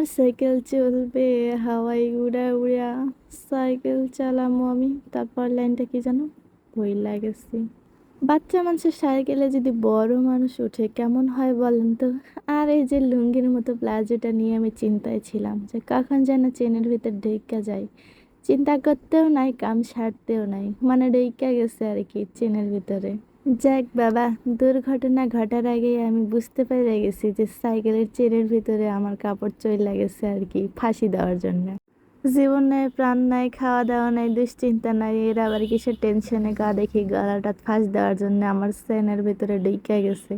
আমার সাইকেল চলবে হাওয়াই উড়া উড়া। সাইকেল চালামো আমি, তারপর লাইনটা কি জানো? ভয় লাগেছি। বাচ্চা মানুষের সাইকেলে যদি বড় মানুষ ওঠে কেমন হয় বলেন তো? আর এই যে লুঙ্গির মতো প্লাজোটা নিয়ে আমি চিন্তায় ছিলাম যে কখন যেন চেনের ভিতর ঢেকা যায়। চিন্তা করতেও নাই, কাম সারতেও নাই। মানে ঢেকা গেছে আর কি চেনের ভিতরে। যাক বাবা, দুর্ঘটনা ঘটার আগেই আমি বুঝতে পেরে গেছি যে সাইকেলের চেনের ভিতরে আমার কাপড় চইলা গেছে আর কি, ফাঁসি দেওয়ার জন্য। জীবন নাই, প্রাণ নাই, খাওয়া দাওয়া নাই, দুশ্চিন্তা নাই, এর আবার কিসের টেনশনে গা দেখি গলাটা ফাঁস দেওয়ার জন্য আমার চেনের ভিতরে ঢুকে গেছে।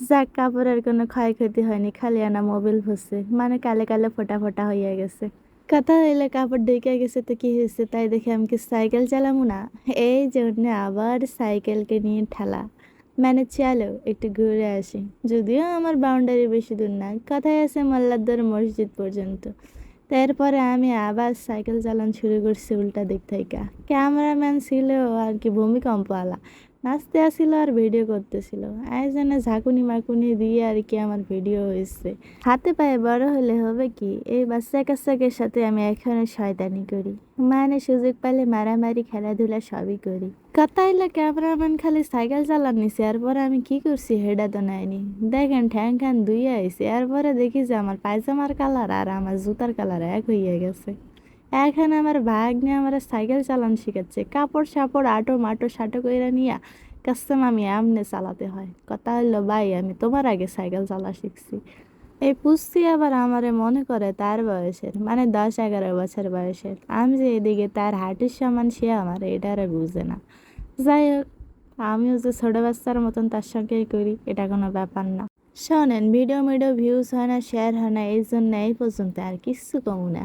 যাক, কাপড়ের কোনো ক্ষয়ক্ষতি হয়নি, খালি আনা মোবিল ভসছে মানে কালে কালে ফোটা ফোটা হইয়া গেছে। কথা হইলে কাপড় ঢুকে গেছে তো কি হয়েছে? তাই দেখে আমি কি সাইকেল চালামু না? এই জন্য আবার সাইকেলকে নিয়ে ঠেলা। মানে চলো, একটু ঘুরে আসি। যদিও আমার বাউন্ডারি বেশি দূর না, কথায় আছে মোল্লাদ্দার মসজিদ পর্যন্ত। তারপরে আমি আবার সাইকেল চালান শুরু করছি উল্টা দিক থেকে। ক্যামেরাম্যান ছিল আর কি ভূমিকম্প আলা নাচতে আসছিল আর ভিডিও করতেছিল। আয়োজনে ঝাঁকুনি মাকুনি দিয়ে আর কি আমার ভিডিও হয়েছে। হাতে পায়ে বড় হলে হবে কি? এই বাচ্চা কাচ্চাকের সাথে আমি এখনও শয়তানি করি। মানে সুযোগ পেলে মারামারি, খেলাধুলা সবই করি। কথা হইলে ক্যামেরাম্যান খালি সাইকেল চালান নিছে এরপরে আমি কি করছি হেডা তো নাইনি দেখেন ঠ্যাং ঠ্যাং দুই আইছে এরপরে দেখি যে আমার পায়জামার কালার আর আমার জুতার কালার এক হইয়া গেছে। এখন আমার ভাগ নিয়ে আমার সাইকেল চালান শিখাচ্ছে। কাপড় সাপড় আটো মাটো সাটো কইরা নিয়া কাস্টম আমি আমনে চালাতে হয়। কথা হলো ভাই, আমি তোমার আগে সাইকেল চালা শিখছি। এই পুষছি আবার আমারে মনে করে তার বয়সের মানে দশ এগারো বছর বয়সের। আমি যে এদিকে তার হাঁটুর সমান, সে আমার এটারে বুঝে না। যাই হোক, আমিও যে ছোটো বাচ্চার মতন তার সঙ্গেই করি, এটা কোনো ব্যাপার না। শোনেন, ভিডিও মিডিও ভিউজ হয় না শেয়ার হয় না, এই জন্য এই পর্যন্ত আর কিচ্ছু কমু না।